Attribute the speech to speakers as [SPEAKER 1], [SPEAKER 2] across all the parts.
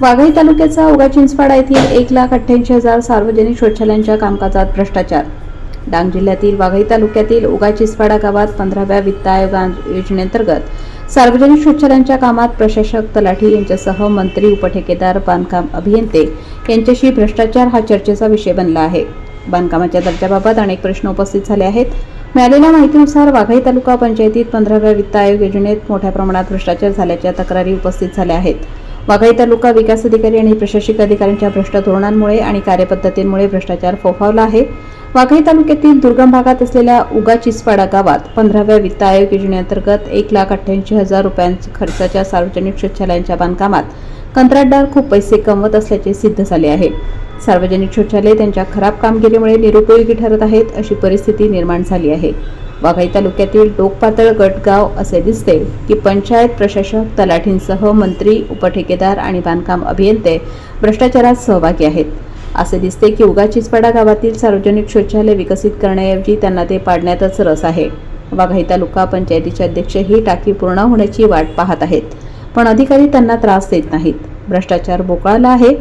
[SPEAKER 1] वाघाई तालुक्याचा उगा चिंचपाडा येथील एक लाख अठ्ठ्याऐंशी हजार सार्वजनिक शौचालयांच्या कामकाजात भ्रष्टाचार. डांग जिल्ह्यातील वाघाई तालुक्यातील उगा चिंचपाडा गावात पंधराव्या वित्त आयोग योजनेअंतर्गत सार्वजनिक शौचालयांच्या कामात प्रशासक तलाठी यांच्यासह मंत्री उपठेकेदार बांधकाम अभियंते यांच्याशी भ्रष्टाचार हा चर्चेचा विषय बनला आहे. बांधकामाच्या दर्जाबाबत अनेक प्रश्न उपस्थित झाले आहेत. मिळालेल्या माहितीनुसार वाघाई तालुका पंचायतीत पंधराव्या वित्त आयोग योजनेत मोठ्या प्रमाणात भ्रष्टाचार झाल्याच्या तक्रारी उपस्थित झाल्या आहेत. वाघाई तालुका विकास अधिकारी आणि प्रशासकीय अधिकाऱ्यांच्या भ्रष्ट धोरणांमुळे आणि कार्यपद्धतींमुळे भ्रष्टाचार फोफावला आहे. वाघाई तालुक्यातील दुर्गम भागात असलेल्या उगा चिसपाडा गावात पंधराव्या वित्त आयोग योजनेअंतर्गत एक लाख अठ्ठ्याऐंशी हजार रुपयांच्या खर्चाच्या सार्वजनिक शौचालयांच्या बांधकामात कंत्राटदार खूप पैसे कमवत असल्याचे सिद्ध झाले आहे. सार्वजनिक शौचालय त्यांच्या खराब कामगिरीमुळे निरुपयोगी ठरत आहेत अशी परिस्थिती निर्माण झाली आहे. वाघाई तालुक्यातील डोकपातळ गटगाव असे दिसते की पंचायत प्रशासक तलाठींसह मंत्री उपठेकेदार आणि बांधकाम अभियंते भ्रष्टाचारात सहभागी आहेत. असे दिसते की उगा चिचपाडा गावातील सार्वजनिक शौचालय विकसित करण्याऐवजी त्यांना ते पाडण्यातच रस आहे. वाघाई तालुका पंचायतीचे अध्यक्ष ही टाकी पूर्ण होण्याची वाट पाहत आहेत पण अधिकारी त्यांना त्रास देत नाहीत. भ्रष्टाचार बोकाळला आहे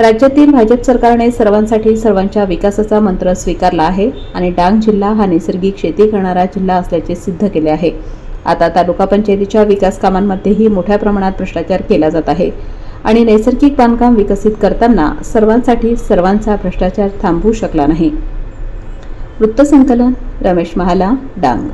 [SPEAKER 1] राज्यातील भाजप सरकारने सर्वांसाठी सर्वांच्या विकासाचा मंत्र स्वीकारला आहे आणि डांग जिल्हा हा नैसर्गिक शेती करणारा जिल्हा असल्याचे सिद्ध केले आहे. आता तालुका पंचायतीच्या विकास कामांमध्येही मोठ्या प्रमाणात भ्रष्टाचार केला जात आहे. आणि नैसर्गिक बांधकाम विकसित करताना सर्वांसाठी सर्वांचा भ्रष्टाचार थांबवू शकला नाही. वृत्तसंकलन रमेश महाला डांग.